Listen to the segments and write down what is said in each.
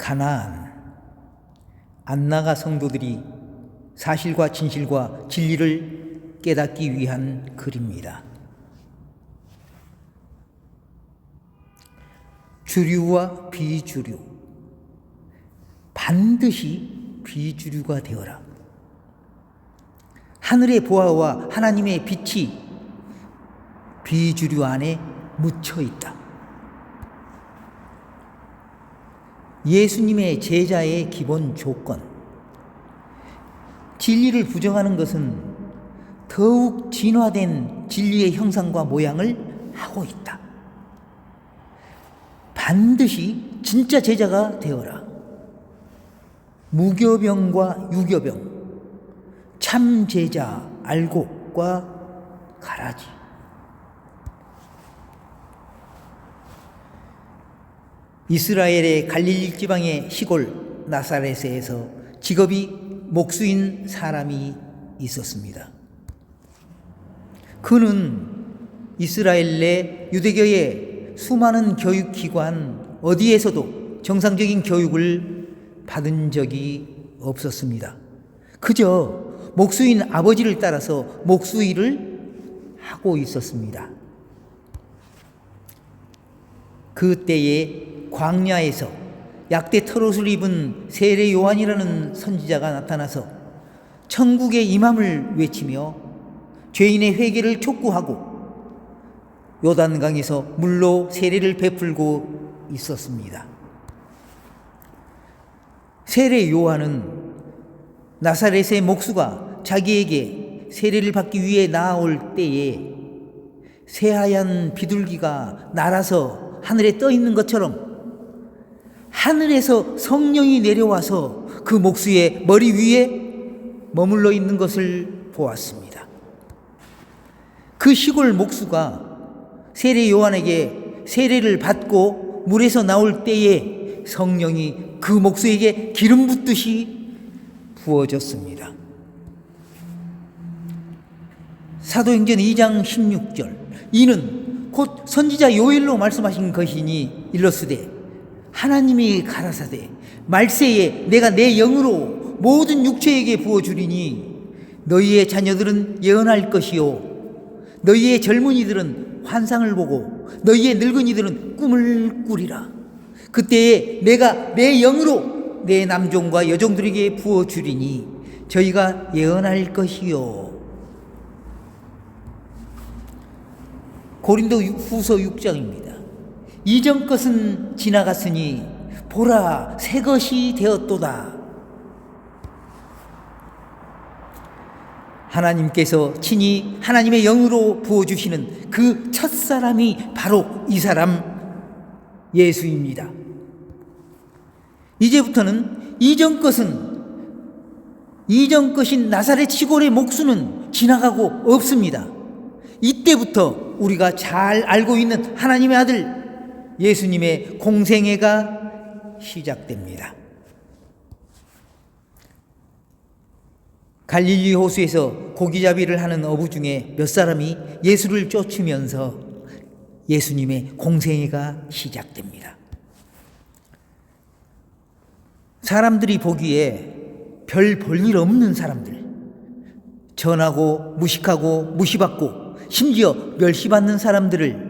가나안 안나가 성도들이 사실과 진실과 진리를 깨닫기 위한 글입니다. 주류와 비주류 반드시 비주류가 되어라. 하늘의 보아와 하나님의 빛이 비주류 안에 묻혀 있다. 예수님의 제자의 기본 조건. 진리를 부정하는 것은 더욱 진화된 진리의 형상과 모양을 하고 있다. 반드시 진짜 제자가 되어라. 무교병과 유교병, 참 제자 알곡과 가라지. 이스라엘의 갈릴리 지방의 시골 나사렛에서 직업이 목수인 사람이 있었습니다. 그는 이스라엘 내 유대교의 수많은 교육기관 어디에서도 정상적인 교육을 받은 적이 없었습니다. 그저 목수인 아버지를 따라서 목수 일을 하고 있었습니다. 그때에 광야에서 약대 털옷을 입은 세례 요한이라는 선지자가 나타나서 천국의 임함을 외치며 죄인의 회개를 촉구하고 요단강에서 물로 세례를 베풀고 있었습니다. 세례 요한은 나사렛의 목수가 자기에게 세례를 받기 위해 나아올 때에 새하얀 비둘기가 날아서 하늘에 떠 있는 것처럼 하늘에서 성령이 내려와서 그 목수의 머리 위에 머물러 있는 것을 보았습니다. 그 시골 목수가 세례 요한에게 세례를 받고 물에서 나올 때에 성령이 그 목수에게 기름 붓듯이 부어졌습니다. 사도행전 2장 16절 이는 곧 선지자 요엘로 말씀하신 것이니 일러스되 하나님이 가라사대 말세에 내가 내 영으로 모든 육체에게 부어 주리니 너희의 자녀들은 예언할 것이요. 너희의 젊은이들은 환상을 보고 너희의 늙은이들은 꿈을 꾸리라. 그때에 내가 내 영으로 내 남종과 여종들에게 부어 주리니 저희가 예언할 것이요. 고린도 후서 6장입니다. 이전 것은 지나갔으니 보라 새 것이 되었도다. 하나님께서 친히 하나님의 영으로 부어 주시는 그 첫사람이 바로 이 사람 예수입니다. 이제부터는 이전 것은 이전 것인 나사렛 시골의 목수는 지나가고 없습니다. 이때부터 우리가 잘 알고 있는 하나님의 아들 예수님의 공생애가 시작됩니다. 갈릴리 호수에서 고기잡이를 하는 어부 중에 몇 사람이 예수를 쫓으면서 예수님의 공생애가 시작됩니다. 사람들이 보기에 별 볼 일 없는 사람들, 전하고 무식하고 무시받고 심지어 멸시받는 사람들을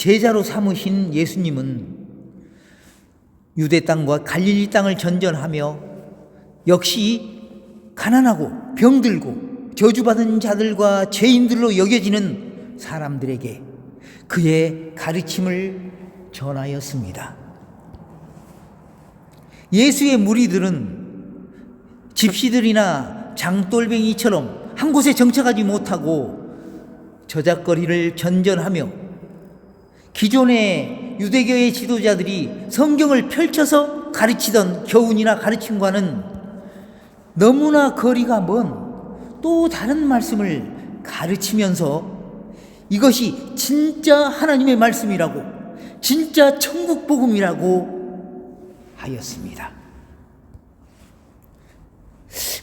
제자로 삼으신 예수님은 유대 땅과 갈릴리 땅을 전전하며 역시 가난하고 병들고 저주받은 자들과 죄인들로 여겨지는 사람들에게 그의 가르침을 전하였습니다. 예수의 무리들은 집시들이나 장돌뱅이처럼 한 곳에 정착하지 못하고 저작거리를 전전하며 기존의 유대교의 지도자들이 성경을 펼쳐서 가르치던 교훈이나 가르침과는 너무나 거리가 먼 또 다른 말씀을 가르치면서 이것이 진짜 하나님의 말씀이라고 진짜 천국 복음이라고 하였습니다.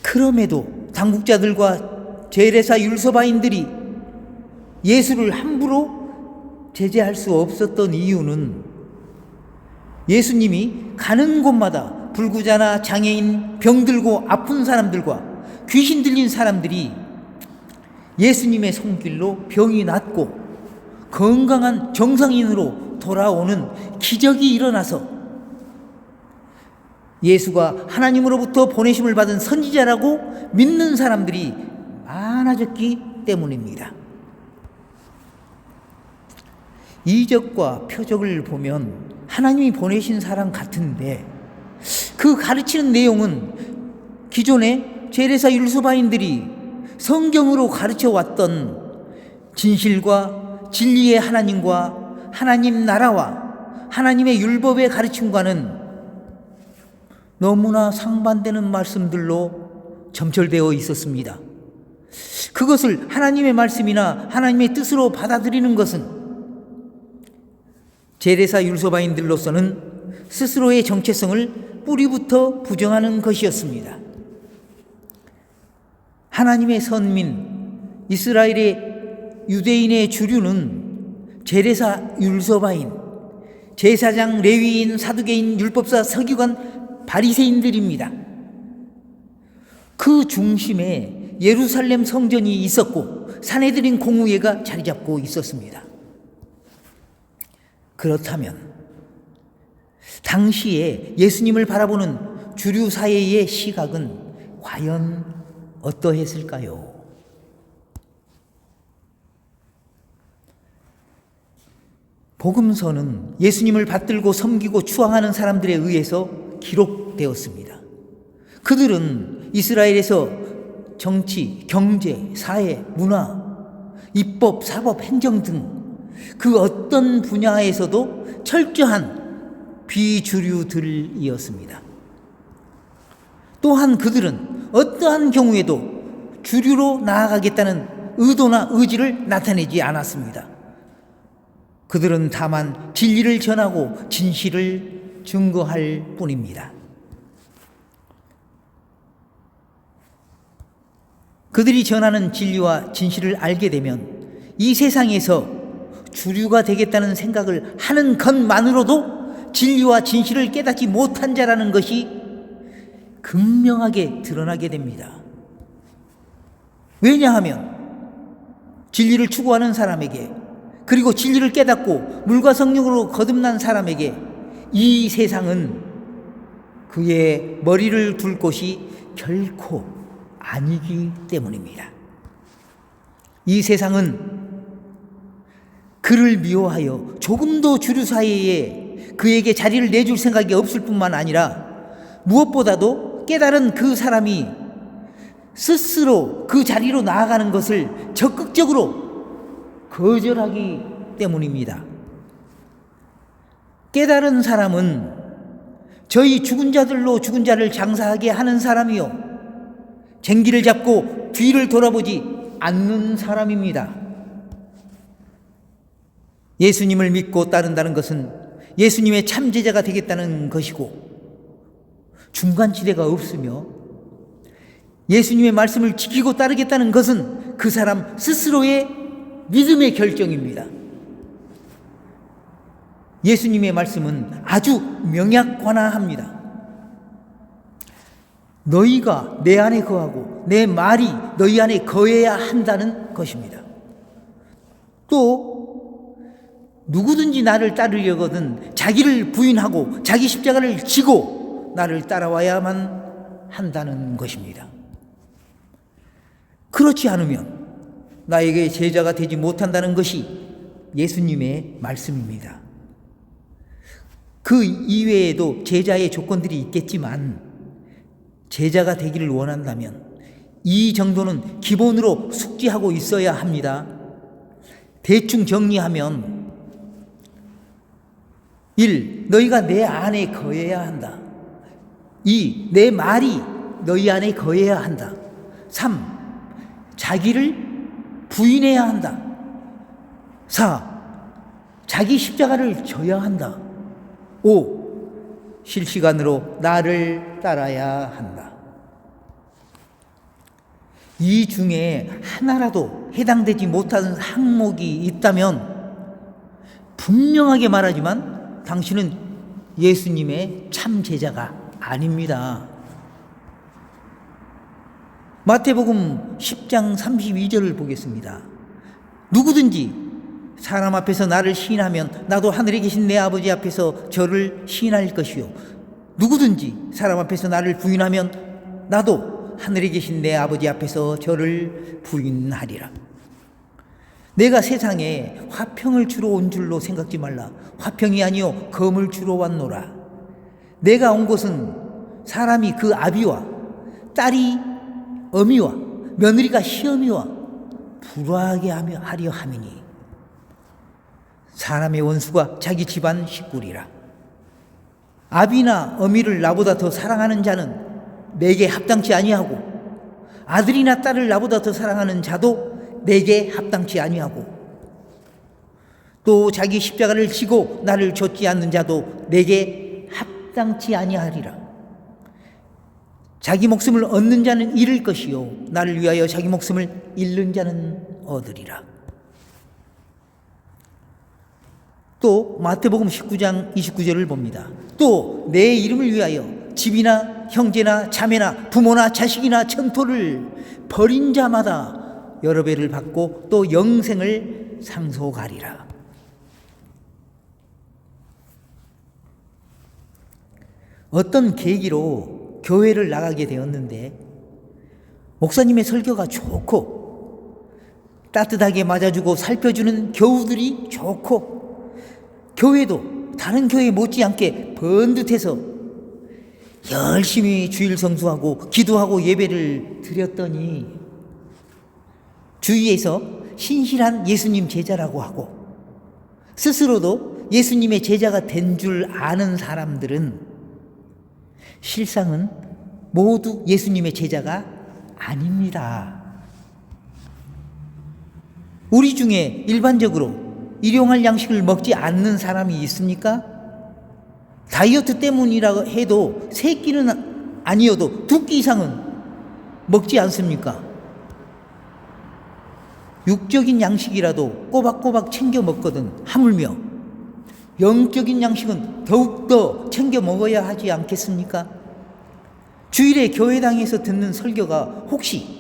그럼에도 당국자들과 제레사 율서바인들이 예수를 함부로 제재할 수 없었던 이유는 예수님이 가는 곳마다 불구자나 장애인, 병들고 아픈 사람들과 귀신 들린 사람들이 예수님의 손길로 병이 낫고 건강한 정상인으로 돌아오는 기적이 일어나서 예수가 하나님으로부터 보내심을 받은 선지자라고 믿는 사람들이 많아졌기 때문입니다. 이적과 표적을 보면 하나님이 보내신 사람 같은데 그 가르치는 내용은 기존에 제레사 율소바인들이 성경으로 가르쳐 왔던 진실과 진리의 하나님과 하나님 나라와 하나님의 율법의 가르침과는 너무나 상반되는 말씀들로 점철되어 있었습니다. 그것을 하나님의 말씀이나 하나님의 뜻으로 받아들이는 것은 제레사 율소바인들로서는 스스로의 정체성을 뿌리부터 부정하는 것이었습니다. 하나님의 선민 이스라엘의 유대인의 주류는 제레사 율소바인, 제사장 레위인 사두개인 율법사 서기관 바리새인들입니다. 그 중심에 예루살렘 성전이 있었고 사내들인 공의회가 자리 잡고 있었습니다. 그렇다면 당시에 예수님을 바라보는 주류 사회의 시각은 과연 어떠했을까요? 복음서는 예수님을 받들고 섬기고 추앙하는 사람들에 의해서 기록되었습니다. 그들은 이스라엘에서 정치, 경제, 사회, 문화, 입법, 사법, 행정 등 그 어떤 분야에서도 철저한 비주류들이었습니다. 또한 그들은 어떠한 경우에도 주류로 나아가겠다는 의도나 의지를 나타내지 않았습니다. 그들은 다만 진리를 전하고 진실을 증거할 뿐입니다. 그들이 전하는 진리와 진실을 알게 되면 이 세상에서 주류가 되겠다는 생각을 하는 것만으로도 진리와 진실을 깨닫지 못한 자라는 것이 극명하게 드러나게 됩니다. 왜냐하면 진리를 추구하는 사람에게 그리고 진리를 깨닫고 물과 성령으로 거듭난 사람에게 이 세상은 그의 머리를 둘 곳이 결코 아니기 때문입니다. 이 세상은 그를 미워하여 조금도 주류 사이에 그에게 자리를 내줄 생각이 없을 뿐만 아니라 무엇보다도 깨달은 그 사람이 스스로 그 자리로 나아가는 것을 적극적으로 거절하기 때문입니다. 깨달은 사람은 저희 죽은 자들로 죽은 자를 장사하게 하는 사람이요. 쟁기를 잡고 뒤를 돌아보지 않는 사람입니다. 예수님을 믿고 따른다는 것은 예수님의 참제자가 되겠다는 것이고 중간 지대가 없으며 예수님의 말씀을 지키고 따르겠다는 것은 그 사람 스스로의 믿음의 결정입니다. 예수님의 말씀은 아주 명약관화합니다. 너희가 내 안에 거하고 내 말이 너희 안에 거해야 한다는 것입니다. 또 누구든지 나를 따르려거든 자기를 부인하고 자기 십자가를 지고 나를 따라와야만 한다는 것입니다. 그렇지 않으면 나에게 제자가 되지 못한다는 것이 예수님의 말씀입니다. 그 이외에도 제자의 조건들이 있겠지만 제자가 되기를 원한다면 이 정도는 기본으로 숙지하고 있어야 합니다. 대충 정리하면 1. 너희가 내 안에 거해야 한다. 2. 내 말이 너희 안에 거해야 한다. 3. 자기를 부인해야 한다. 4. 자기 십자가를 져야 한다. 5. 실시간으로 나를 따라야 한다. 이 중에 하나라도 해당되지 못한 항목이 있다면 분명하게 말하지만 당신은 예수님의 참 제자가 아닙니다. 마태복음 10장 32절을 보겠습니다. 누구든지 사람 앞에서 나를 시인하면 나도 하늘에 계신 내 아버지 앞에서 저를 시인할 것이요. 누구든지 사람 앞에서 나를 부인하면 나도 하늘에 계신 내 아버지 앞에서 저를 부인하리라. 내가 세상에 화평을 주러 온 줄로 생각지 말라. 화평이 아니요 검을 주러 왔노라. 내가 온 곳은 사람이 그 아비와 딸이 어미와 며느리가 시어미와 불화하게 하며 하려 함이니 사람의 원수가 자기 집안 식구리라. 아비나 어미를 나보다 더 사랑하는 자는 내게 합당치 아니하고 아들이나 딸을 나보다 더 사랑하는 자도 내게 합당치 아니하고 또 자기 십자가를 지고 나를 좇지 않는 자도 내게 합당치 아니하리라. 자기 목숨을 얻는 자는 잃을 것이요 나를 위하여 자기 목숨을 잃는 자는 얻으리라. 또 마태복음 19장 29절을 봅니다. 또 내 이름을 위하여 집이나 형제나 자매나 부모나 자식이나 천토를 버린 자마다 여러 배를 받고 또 영생을 상속하리라. 어떤 계기로 교회를 나가게 되었는데 목사님의 설교가 좋고 따뜻하게 맞아주고 살펴주는 교우들이 좋고 교회도 다른 교회 못지않게 번듯해서 열심히 주일 성수하고 기도하고 예배를 드렸더니 주위에서 신실한 예수님 제자라고 하고 스스로도 예수님의 제자가 된 줄 아는 사람들은 실상은 모두 예수님의 제자가 아닙니다. 우리 중에 일반적으로 일용할 양식을 먹지 않는 사람이 있습니까? 다이어트 때문이라고 해도 세 끼는 아니어도 두 끼 이상은 먹지 않습니까? 육적인 양식이라도 꼬박꼬박 챙겨 먹거든 하물며 영적인 양식은 더욱더 챙겨 먹어야 하지 않겠습니까? 주일에 교회당에서 듣는 설교가 혹시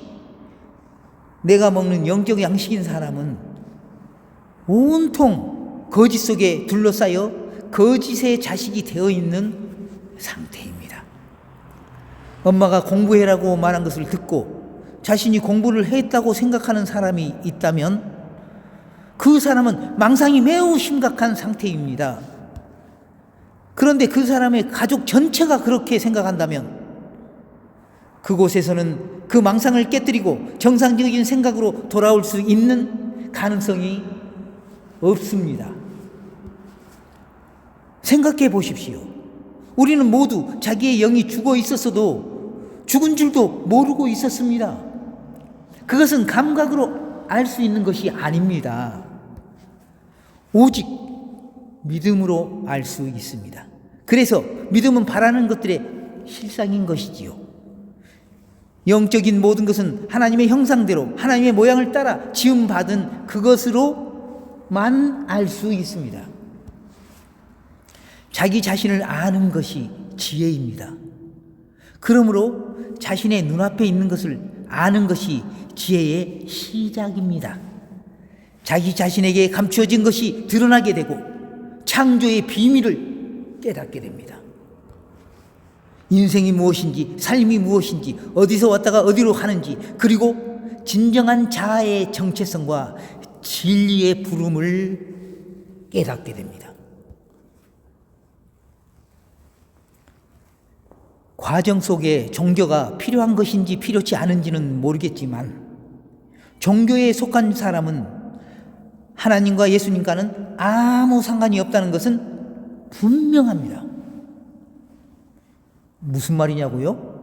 내가 먹는 영적 양식인 사람은 온통 거짓 속에 둘러싸여 거짓의 자식이 되어 있는 상태입니다. 엄마가 공부해라고 말한 것을 듣고 자신이 공부를 했다고 생각하는 사람이 있다면 그 사람은 망상이 매우 심각한 상태입니다. 그런데 그 사람의 가족 전체가 그렇게 생각한다면 그곳에서는 그 망상을 깨뜨리고 정상적인 생각으로 돌아올 수 있는 가능성이 없습니다. 생각해 보십시오. 우리는 모두 자기의 영이 죽어 있었어도 죽은 줄도 모르고 있었습니다. 그것은 감각으로 알 수 있는 것이 아닙니다. 오직 믿음으로 알 수 있습니다. 그래서 믿음은 바라는 것들의 실상인 것이지요. 영적인 모든 것은 하나님의 형상대로 하나님의 모양을 따라 지음 받은 그것으로만 알 수 있습니다. 자기 자신을 아는 것이 지혜입니다. 그러므로 자신의 눈앞에 있는 것을 아는 것이 지혜의 시작입니다. 자기 자신에게 감추어진 것이 드러나게 되고 창조의 비밀을 깨닫게 됩니다. 인생이 무엇인지, 삶이 무엇인지, 어디서 왔다가 어디로 가는지, 그리고 진정한 자아의 정체성과 진리의 부름을 깨닫게 됩니다. 과정 속에 종교가 필요한 것인지 필요치 않은지는 모르겠지만, 종교에 속한 사람은 하나님과 예수님과는 아무 상관이 없다는 것은 분명합니다. 무슨 말이냐고요?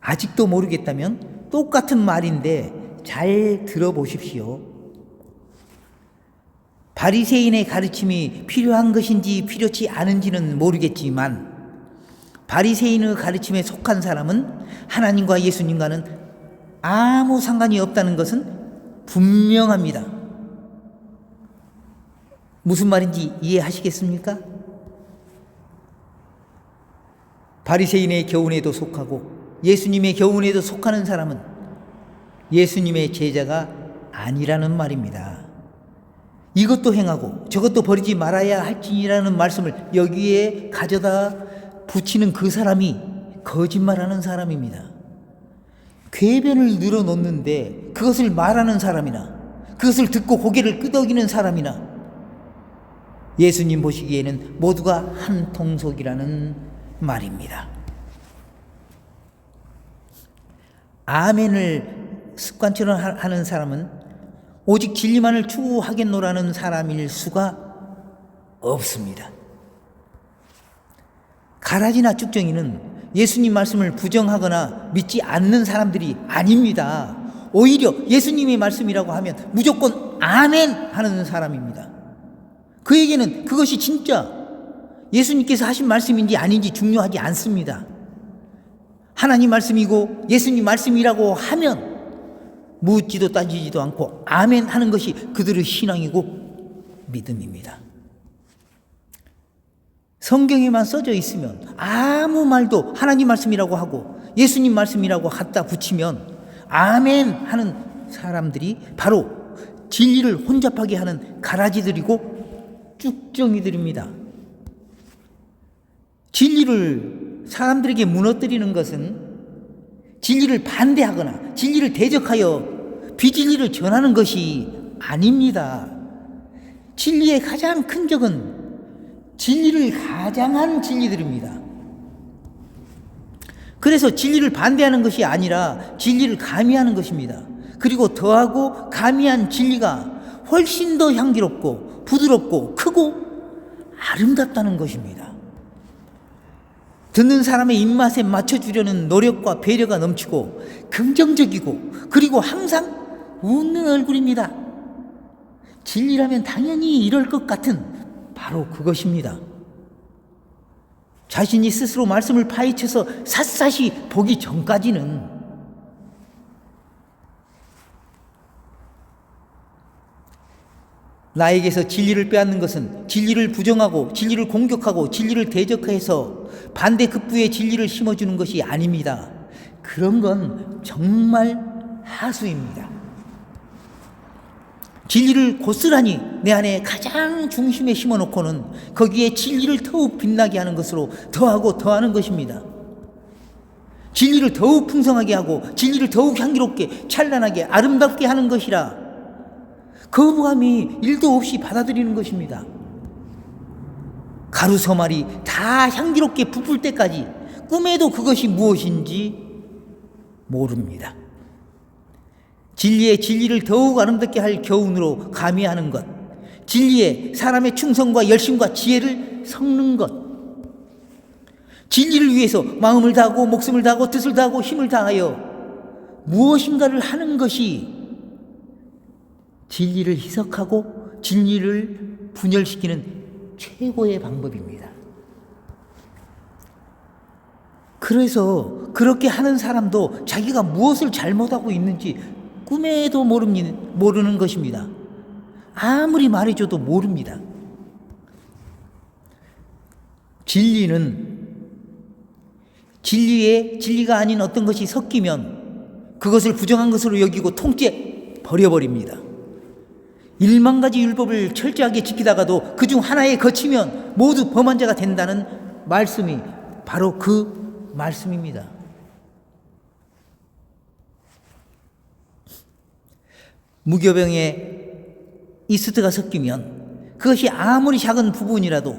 아직도 모르겠다면 똑같은 말인데 잘 들어보십시오. 바리새인의 가르침이 필요한 것인지 필요치 않은지는 모르겠지만 바리새인의 가르침에 속한 사람은 하나님과 예수님과는 아무 상관이 없다는 것은 분명합니다. 무슨 말인지 이해하시겠습니까? 바리새인의 교훈에도 속하고 예수님의 교훈에도 속하는 사람은 예수님의 제자가 아니라는 말입니다. 이것도 행하고 저것도 버리지 말아야 할지니라는 말씀을 여기에 가져다 붙이는 그 사람이 거짓말하는 사람입니다. 궤변을 늘어놓는데 그것을 말하는 사람이나 그것을 듣고 고개를 끄덕이는 사람이나 예수님 보시기에는 모두가 한 통속이라는 말입니다. 아멘을 습관처럼 하- 하는 사람은 오직 진리만을 추구하겠노라는 사람일 수가 없습니다. 가라지나 쭉정이는 예수님 말씀을 부정하거나 믿지 않는 사람들이 아닙니다. 오히려 예수님의 말씀이라고 하면 무조건 아멘 하는 사람입니다. 그에게는 그것이 진짜 예수님께서 하신 말씀인지 아닌지 중요하지 않습니다. 하나님 말씀이고 예수님 말씀이라고 하면 묻지도 따지지도 않고 아멘 하는 것이 그들의 신앙이고 믿음입니다. 성경에만 써져 있으면 아무 말도 하나님 말씀이라고 하고 예수님 말씀이라고 갖다 붙이면 아멘 하는 사람들이 바로 진리를 혼잡하게 하는 가라지들이고 쭉정이들입니다. 진리를 사람들에게 무너뜨리는 것은 진리를 반대하거나 진리를 대적하여 비진리를 전하는 것이 아닙니다. 진리의 가장 큰 적은 진리를 가장한 진리들입니다. 그래서 진리를 반대하는 것이 아니라 진리를 가미하는 것입니다. 그리고 더하고 가미한 진리가 훨씬 더 향기롭고 부드럽고 크고 아름답다는 것입니다. 듣는 사람의 입맛에 맞춰주려는 노력과 배려가 넘치고 긍정적이고 그리고 항상 웃는 얼굴입니다. 진리라면 당연히 이럴 것 같은 바로 그것입니다. 자신이 스스로 말씀을 파헤쳐서 샅샅이 보기 전까지는 나에게서 진리를 빼앗는 것은 진리를 부정하고 진리를 공격하고 진리를 대적해서 반대급부의 진리를 심어주는 것이 아닙니다. 그런 건 정말 하수입니다. 진리를 고스란히 내 안에 가장 중심에 심어놓고는 거기에 진리를 더욱 빛나게 하는 것으로 더하고 더하는 것입니다. 진리를 더욱 풍성하게 하고 진리를 더욱 향기롭게 찬란하게 아름답게 하는 것이라 거부감이 일도 없이 받아들이는 것입니다. 가루 서말이 다 향기롭게 부풀 때까지 꿈에도 그것이 무엇인지 모릅니다. 진리의 진리를 더욱 아름답게 할 교훈으로 가미하는 것, 진리에 사람의 충성과 열심과 지혜를 섞는 것, 진리를 위해서 마음을 다하고 목숨을 다하고 뜻을 다하고 힘을 다하여 무엇인가를 하는 것이 진리를 희석하고 진리를 분열시키는 최고의 방법입니다. 그래서 그렇게 하는 사람도 자기가 무엇을 잘못하고 있는지 꿈에도 모르는 것입니다. 아무리 말해줘도 모릅니다. 진리는 진리에 진리가 아닌 어떤 것이 섞이면 그것을 부정한 것으로 여기고 통째 버려버립니다. 일만 가지 율법을 철저하게 지키다가도 그 중 하나에 거치면 모두 범한 자가 된다는 말씀이 바로 그 말씀입니다. 무교병에 이스트가 섞이면 그것이 아무리 작은 부분이라도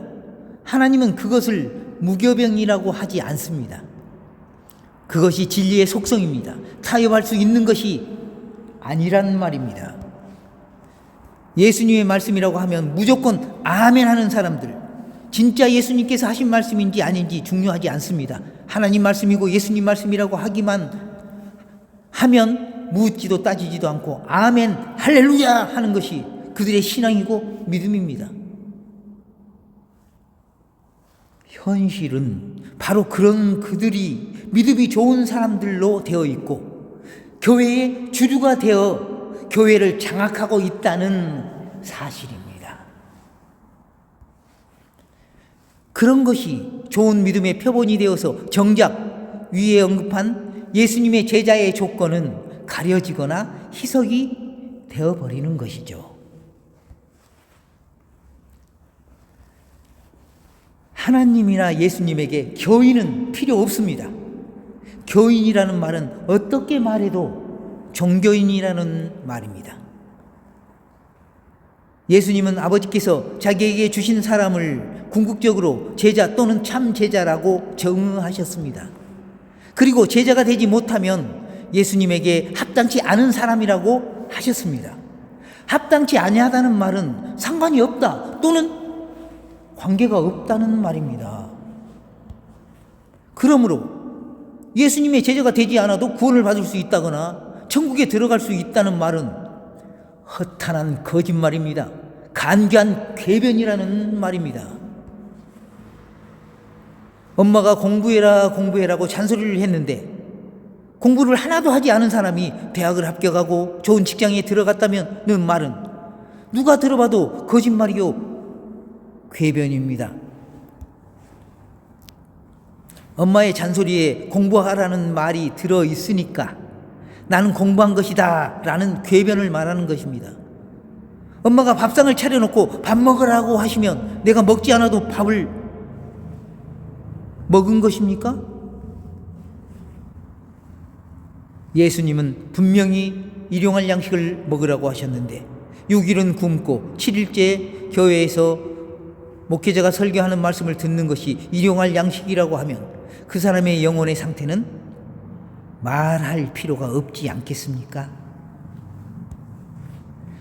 하나님은 그것을 무교병이라고 하지 않습니다. 그것이 진리의 속성입니다. 타협할 수 있는 것이 아니란 말입니다. 예수님의 말씀이라고 하면 무조건 아멘 하는 사람들, 진짜 예수님께서 하신 말씀인지 아닌지 중요하지 않습니다. 하나님 말씀이고 예수님 말씀이라고 하기만 하면 묻지도 따지지도 않고 아멘 할렐루야 하는 것이 그들의 신앙이고 믿음입니다. 현실은 바로 그런 그들이 믿음이 좋은 사람들로 되어 있고 교회의 주류가 되어 교회를 장악하고 있다는 사실입니다. 그런 것이 좋은 믿음의 표본이 되어서 정작 위에 언급한 예수님의 제자의 조건은 가려지거나 희석이 되어버리는 것이죠. 하나님이나 예수님에게 교인은 필요 없습니다. 교인이라는 말은 어떻게 말해도 종교인이라는 말입니다. 예수님은 아버지께서 자기에게 주신 사람을 궁극적으로 제자 또는 참 제자라고 정하셨습니다. 그리고 제자가 되지 못하면 예수님에게 합당치 않은 사람이라고 하셨습니다. 합당치 아니하다는 말은 상관이 없다 또는 관계가 없다는 말입니다. 그러므로 예수님의 제자가 되지 않아도 구원을 받을 수 있다거나 천국에 들어갈 수 있다는 말은 허탄한 거짓말입니다. 간교한 궤변이라는 말입니다. 엄마가 공부해라 공부해라고 잔소리를 했는데 공부를 하나도 하지 않은 사람이 대학을 합격하고 좋은 직장에 들어갔다면는 말은 누가 들어봐도 거짓말이요 궤변입니다. 엄마의 잔소리에 공부하라는 말이 들어 있으니까 나는 공부한 것이다 라는 궤변을 말하는 것입니다. 엄마가 밥상을 차려놓고 밥 먹으라고 하시면 내가 먹지 않아도 밥을 먹은 것입니까? 예수님은 분명히 일용할 양식을 먹으라고 하셨는데 6일은 굶고 7일째 교회에서 목회자가 설교하는 말씀을 듣는 것이 일용할 양식이라고 하면 그 사람의 영혼의 상태는 말할 필요가 없지 않겠습니까?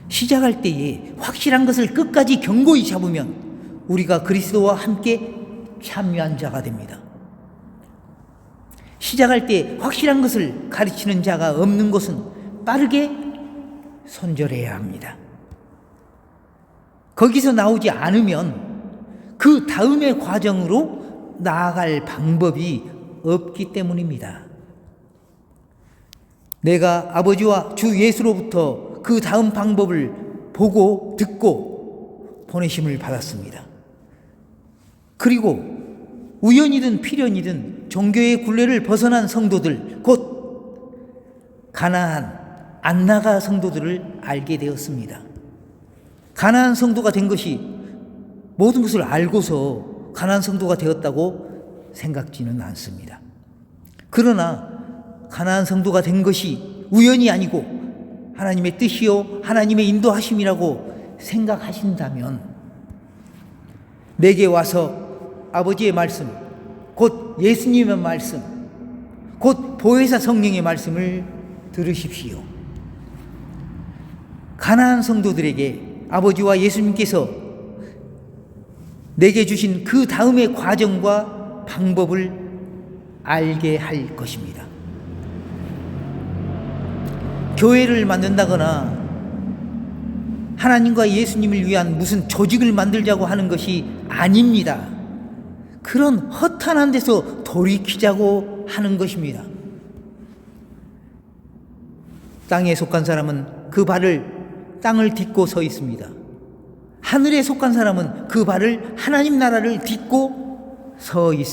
시작할 때에 확실한 것을 끝까지 견고히 잡으면 우리가 그리스도와 함께 참여한 자가 됩니다. 시작할 때 확실한 것을 가르치는 자가 없는 것은 빠르게 손절해야 합니다. 거기서 나오지 않으면 그 다음의 과정으로 나아갈 방법이 없기 때문입니다. 내가 아버지와 주 예수로부터 그 다음 방법을 보고 듣고 보내심을 받았습니다. 그리고 우연이든 필연이든 종교의 굴레를 벗어난 성도들, 곧 가나안, 안나가 성도들을 알게 되었습니다. 가나안 성도가 된 것이 모든 것을 알고서 가나안 성도가 되었다고 생각지는 않습니다. 그러나 가나안 성도가 된 것이 우연이 아니고 하나님의 뜻이요 하나님의 인도하심이라고 생각하신다면 내게 와서 아버지의 말씀, 곧 예수님의 말씀, 곧 보혜사 성령의 말씀을 들으십시오. 가나안 성도들에게 아버지와 예수님께서 내게 주신 그 다음의 과정과 방법을 알게 할 것입니다. 교회를 만든다거나 하나님과 예수님을 위한 무슨 조직을 만들자고 하는 것이 아닙니다. 그런 허탄한 데서 돌이키자고 하는 것입니다. 땅에 속한 사람은 그 발을 땅을 딛고 서 있습니다. 하늘에 속한 사람은 그 발을 하나님 나라를 딛고 서 있,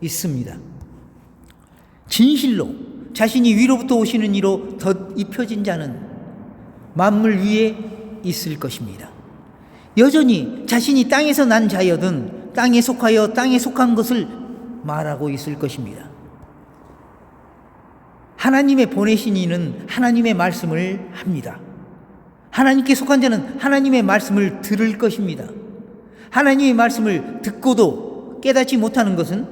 있습니다. 진실로 자신이 위로부터 오시는 이로 덧 입혀진 자는 만물 위에 있을 것입니다. 여전히 자신이 땅에서 난 자여든 땅에 속하여 땅에 속한 것을 말하고 있을 것입니다. 하나님의 보내신 이는 하나님의 말씀을 합니다. 하나님께 속한 자는 하나님의 말씀을 들을 것입니다. 하나님의 말씀을 듣고도 깨닫지 못하는 것은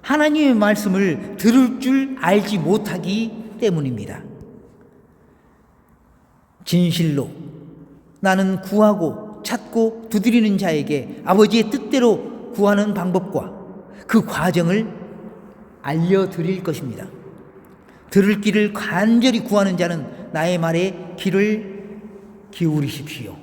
하나님의 말씀을 들을 줄 알지 못하기 때문입니다. 진실로 나는 구하고 찾고 두드리는 자에게 아버지의 뜻대로 구하는 방법과 그 과정을 알려드릴 것입니다. 들을 길을 간절히 구하는 자는 나의 말에 귀를 기울이십시오.